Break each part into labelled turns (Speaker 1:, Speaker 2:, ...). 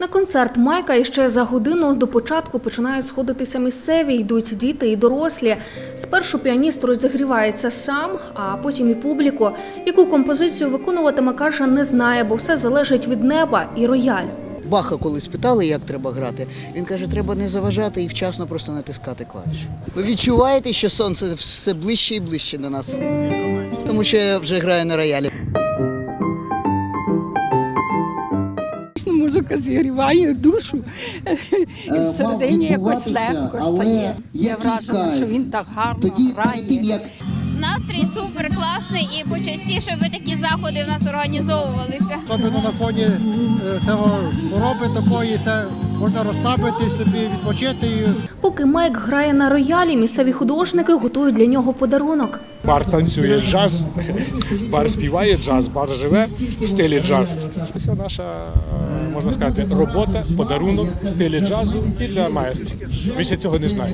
Speaker 1: На концерт Майка іще за годину до початку починають сходитися місцеві, йдуть діти і дорослі. Спершу піаніст розігрівається сам, а потім і публіку. Яку композицію виконуватиме, каже, не знає, бо все залежить від неба і рояль.
Speaker 2: Баха колись питали, як треба грати. Він каже, треба не заважати і вчасно просто натискати клавіші. Ви відчуваєте, що сонце все ближче і ближче до нас? Тому що я вже граю на роялі.
Speaker 3: Музика зігріває душу. І
Speaker 2: Е,
Speaker 3: всередині якось легко стає. Я вражена, що він так гарно грає.
Speaker 4: Настрій супер класний і почастіше би такі заходи в нас організовувалися.
Speaker 5: Особливо на фоні е, цього хвороби такої, це можна розслабитись собі, відпочити.
Speaker 1: Поки Майк грає на роялі, місцеві художники готують для нього подарунок.
Speaker 6: Бар танцює джаз, бар співає джаз, бар живе в стилі джаз. Це наша, е, можна сказати, робота, подарунок в стилі джазу і для маестро. Він ще цього не знає.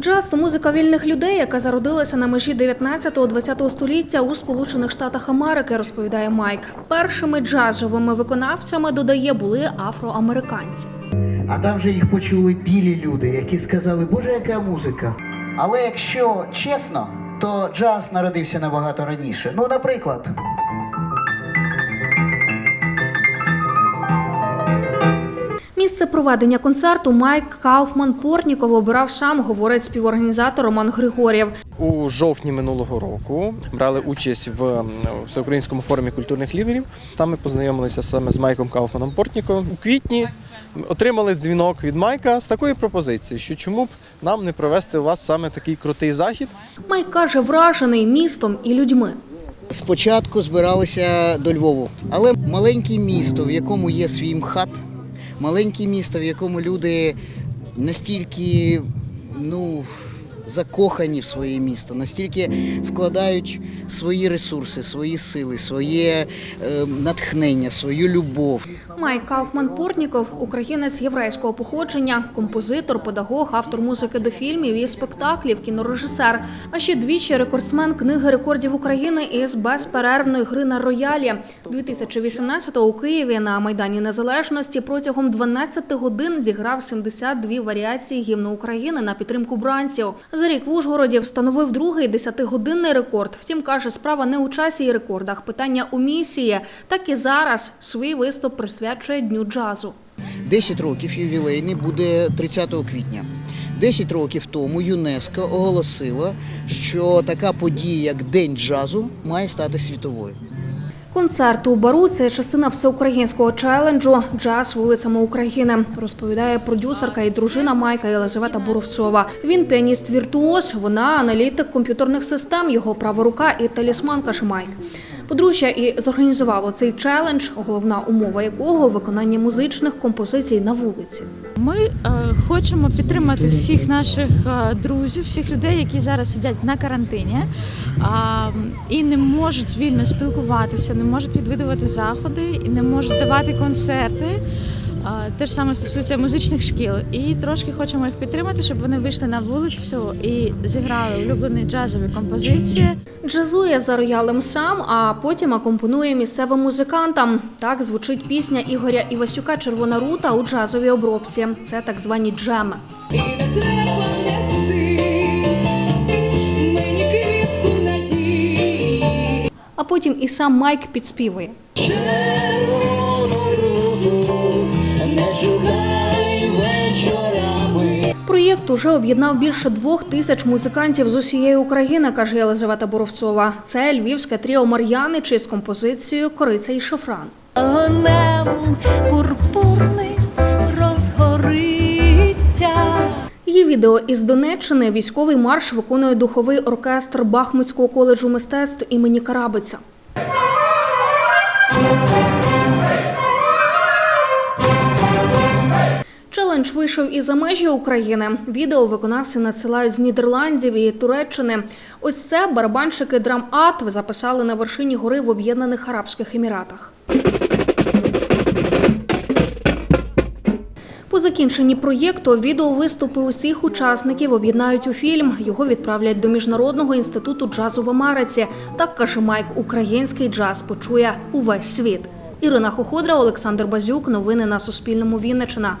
Speaker 1: Джаз то музика вільних людей, яка зародилася на межі 19-20 століття у Сполучених Штатах Америки, розповідає Майк. Першими джазовими виконавцями додає були афроамериканці.
Speaker 2: А там же їх почули білі люди, які сказали, Боже, яка музика. Але якщо чесно, то джаз народився набагато раніше. Ну, наприклад.
Speaker 1: Місце проведення концерту Майк Кауфман Портніков обирав сам, говорить співорганізатор Роман Григорєв.
Speaker 7: У жовтні минулого року брали участь в всеукраїнському форумі культурних лідерів. Там ми познайомилися саме з Майком Кауфманом Портніковим. У квітні отримали дзвінок від Майка з такою пропозицією, що чому б нам не провести у вас саме такий крутий захід.
Speaker 1: Майк каже, вражений містом і людьми.
Speaker 2: Спочатку збиралися до Львову, але маленьке місто, в якому є свій МХАТ, маленьке місто, в якому люди настільки ну, закохані в своє місто, настільки вкладають свої ресурси, свої сили, своє е, натхнення, свою любов.
Speaker 1: Майк Кауфман Портніков – українець єврейського походження, композитор, педагог, автор музики до фільмів і спектаклів, кінорежисер, а ще двічі рекордсмен книги рекордів України із безперервної гри на роялі. 2018-го у Києві на Майдані Незалежності протягом 12 годин зіграв 72 варіації гімну України на підтримку бранців. За рік в Ужгороді встановив другий 10-годинний рекорд. Втім, каже, справа не у часі і рекордах, питання у місії. Так і зараз свій виступ присвячує дню джазу.
Speaker 2: 10 років ювілейний буде 30 квітня. 10 років тому ЮНЕСКО оголосила, що така подія, як День джазу, має стати світовою.
Speaker 1: Концерт у бару це частина всеукраїнського челенджу Джаз вулицями України, розповідає продюсерка і дружина Майка Єлизавета Боровцова. Він піаніст віртуоз, вона аналітик комп'ютерних систем, його права рука і талісман, каже Майк. Подружжя і зорганізувало цей челендж, головна умова якого виконання музичних композицій на вулиці.
Speaker 8: Ми е, хочемо підтримати всіх наших е, друзів, всіх людей, які зараз сидять на карантині е, і не можуть вільно спілкуватися, не можуть відвідувати заходи і не можуть давати концерти. Те ж саме стосується музичних шкіл. І трошки хочемо їх підтримати, щоб вони вийшли на вулицю і зіграли улюблені джазові композиції.
Speaker 1: Джазує за роялем сам, а потім акомпонує місцевим музикантам. Так звучить пісня Ігоря Івасюка Червона рута у джазовій обробці. Це так звані джеми. А потім і сам Майк підспівує. Проєкт уже об'єднав більше двох тисяч музикантів з усієї України, каже Єлизавета Боровцова. Це львівське тріо Мар'яничі з композицією Кориця і шафран.
Speaker 9: Огнем пурпурний розгориться.
Speaker 1: Її відео із Донеччини військовий марш виконує духовий оркестр Бахмутського коледжу мистецтв імені Карабиця. Челендж вийшов і за межі України. Відео виконавці надсилають з Нідерландів і Туреччини. Ось це барабанщики драм Ат записали на вершині гори в Об'єднаних Арабських Еміратах. По закінченні проєкту відеовиступи усіх учасників об'єднають у фільм. Його відправлять до міжнародного інституту джазу в Америці. Так каже Майк, український джаз почує увесь світ. Ірина Хоходра, Олександр Базюк. Новини на Суспільному. Вінниччина.